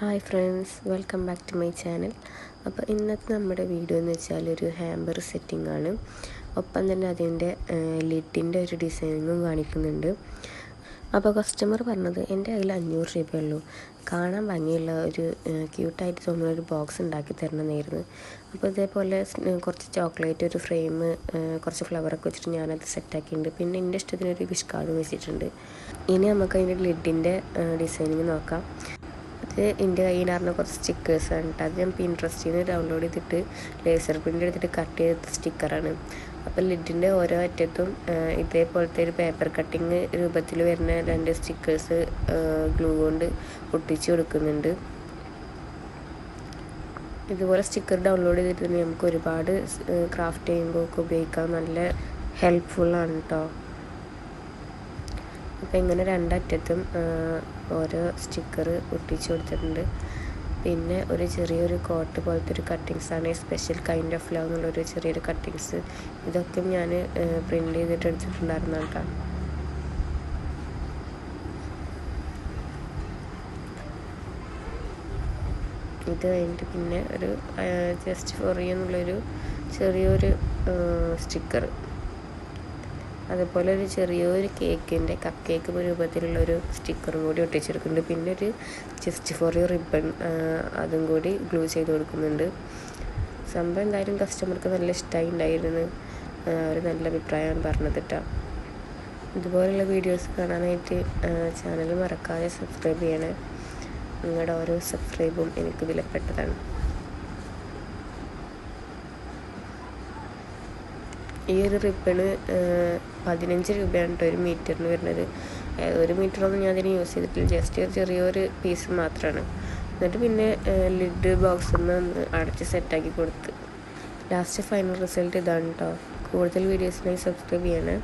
Hi friends welcome back to my channel അപ്പോൾ ഇന്നത്തെ നമ്മുടെ വീഡിയോ എന്ന് വെച്ചാൽ ഒരു ഹാമ്പർ സെറ്റിംഗ് ആണ്. ഒപ്പം തന്നെ അതിന്റെ ലിഡിന്റെ ഒരു ഡിസൈനിങ്ങും കാണിക്കുന്നുണ്ട്. അപ്പോൾ കസ്റ്റമർ പറഞ്ഞത് എന്റെ കയ്യിൽ അഞ്ഞൂറ് രൂപയുള്ളൂ കാണാൻ ഭംഗിയുള്ള ഒരു ക്യൂട്ടായിട്ട് തോന്നുന്ന ഒരു ബോക്സ് ഉണ്ടാക്കി തരണമെന്നായിരുന്നു അപ്പോൾ ഇതേപോലെ കുറച്ച് ചോക്ലേറ്റ് ഒരു ഫ്രെയിം കുറച്ച് ഫ്ലവറൊക്കെ വെച്ചിട്ട് ഞാനത് സെറ്റാക്കിയിട്ടുണ്ട് പിന്നെ എന്റെ ഇഷ്ടത്തിനൊരു വിഷ് കാർഡും വെച്ചിട്ടുണ്ട്. ഇനി നമുക്ക് അതിന്റെ ലിഡിന്റെ ഡിസൈനിങ് നോക്കാം. അത് എന്റെ കയ്യിൽ നടന്ന കുറച്ച് സ്റ്റിക്കേഴ്സ് കേട്ടോ അത് ഞാൻ പിൻട്രസ്റ്റിൽ നിന്ന് ഡൗൺലോഡ് ചെയ്തിട്ട് ലേസർ പ്രിന്റ് എടുത്തിട്ട് കട്ട് ചെയ്ത സ്റ്റിക്കറാണ് അപ്പോൾ ലിഡിന്റെ ഓരോ അറ്റത്തും ഇതേപോലത്തെ ഒരു പേപ്പർ കട്ടിങ് രൂപത്തിൽ വരുന്ന രണ്ട് സ്റ്റിക്കേഴ്സ് ഗ്ലൂ കൊണ്ട് ഒട്ടിച്ച് കൊടുക്കുന്നുണ്ട്. ഇതുപോലെ സ്റ്റിക്കർ ഡൗൺലോഡ് ചെയ്തിട്ട് നമുക്ക് ഒരുപാട് ക്രാഫ്റ്റ് ചെയ്യുമ്പോൾ ഒക്കെ ഉപയോഗിക്കാൻ നല്ല ഹെൽപ്ഫുള്ളാണ് കേട്ടോ അപ്പോൾ ഇങ്ങനെ രണ്ടറ്റത്തും ഓരോ സ്റ്റിക്കർ ഒട്ടിച്ച് കൊടുത്തിട്ടുണ്ട്. പിന്നെ ഒരു ചെറിയൊരു കോട്ട് പോലത്തെ ഒരു കട്ടിങ്സ് ആണ് സ്പെഷ്യൽ കൈൻഡ് ഓഫ് ലവ് എന്നുള്ളൊരു ചെറിയൊരു കട്ടിങ്സ് ഇതൊക്കെ ഞാൻ പ്രിന്റ് ചെയ്തിട്ട് എടുത്തിട്ടുണ്ടായിരുന്നു കേട്ടോ. ഇത് കഴിഞ്ഞിട്ട് പിന്നെ ഒരു ജസ്റ്റ് ഫോർ എന്നുള്ളൊരു ചെറിയൊരു സ്റ്റിക്കർ അതുപോലെ ഒരു ചെറിയൊരു കേക്കിന്റെ കപ്പ് കേക്ക് രൂപത്തിലുള്ള ഒരു സ്റ്റിക്കറും കൂടി ഒട്ടിച്ചെടുക്കുന്നുണ്ട്. പിന്നെ ഒരു ജസ്റ്റ് ഫോർ യു റിബൺ അതും കൂടി ഗ്ലൂ ചെയ്ത് കൊടുക്കുന്നുണ്ട്. സംഭവം എന്തായാലും കസ്റ്റമർക്ക് നല്ല ഇഷ്ടമായി ഉണ്ടായിരുന്നു. അവർ നല്ല അഭിപ്രായമാണ് പറഞ്ഞത് കേട്ടോ. ഇതുപോലുള്ള വീഡിയോസ് കാണാനായിട്ട് ചാനൽ മറക്കാതെ സബ്സ്ക്രൈബ് ചെയ്യണേ. നിങ്ങളുടെ ഓരോ സബ്സ്ക്രൈബും എനിക്ക് വിലപ്പെട്ടതാണ്. ഈ ഒരു റിബണ് പതിനഞ്ച് രൂപയാണ് കേട്ടോ ഒരു മീറ്ററിന് വരുന്നത്. ഒരു മീറ്ററൊന്നും ഞാൻ അതിന് യൂസ് ചെയ്തിട്ടില്ല. ജസ്റ്റ് ഒരു ചെറിയൊരു പീസ് മാത്രമാണ് എന്നിട്ട് പിന്നെ ലിഡ് ബോക്സ് ഒന്ന് അടച്ച് സെറ്റാക്കി കൊടുത്ത്. ലാസ്റ്റ് ഫൈനൽ റിസൾട്ട് ഇതാണ് കേട്ടോ കൂടുതൽ വീഡിയോസിനായി സബ്സ്ക്രൈബ് ചെയ്യണേ.